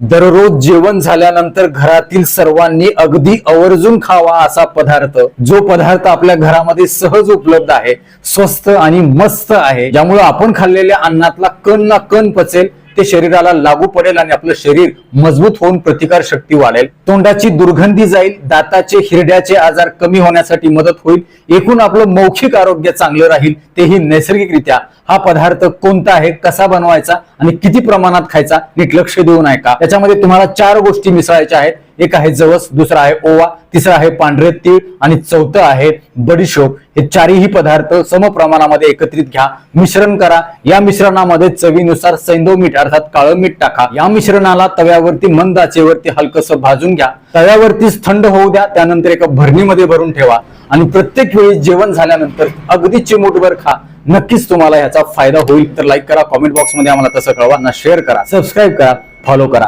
दररोज जेवण झाल्यानंतर घरातील सर्वांनी अगदी आवर्जून खावा असा पदार्थ जो पदार्थ आपल्या घरामध्ये सहज उपलब्ध आहे स्वस्त आणि मस्त आहे ज्यामुळे आपण खाल्लेल्या अन्नातला कण ना कण पचेल ते शरीराला लागू पडेल आणि आपलं शरीर मजबूत होऊन प्रतिकार शक्ती वाढेल. तोंडाची दुर्गंधी जाईल दाताचे हिरड्याचे आजार कमी होण्यासाठी मदत होईल. एकूण आपलं मौखिक आरोग्य चांगलं राहील तेही नैसर्गिकरित्या. हा पदार्थ कोणता आहे कसा बनवायचा आणि किती प्रमाणात खायचा नीट लक्ष देऊन ऐका त्याच्यामध्ये तुम्हाला चार गोष्टी मिसळायच्या आहेत. एक आहे जवस दुसरा आहे ओवा तिसरा आहे पांढरे तीळ आणि चौथं आहे बडीशोप हे चारही पदार्थ सम प्रमाणामध्ये एकत्रित घ्या मिश्रण करा. या मिश्रणामध्ये चवीनुसार सैंदो मीठ अर्थात काळं मीठ टाका. या मिश्रणाला तव्यावरती मंद आचेवरती हलकसं भाजून घ्या. तव्यावरतीच थंड होऊ द्या त्यानंतर एका भरणीमध्ये भरून ठेवा. आणि प्रत्येक वेळी जेवण झाल्यानंतर अगदी चिमूटभर खा. नक्कीच तुम्हाला ह्याचा फायदा होईल. तर लाईक करा कॉमेंट बॉक्समध्ये आम्हाला तसं कळवा ना शेअर करा सबस्क्राईब करा फॉलो करा.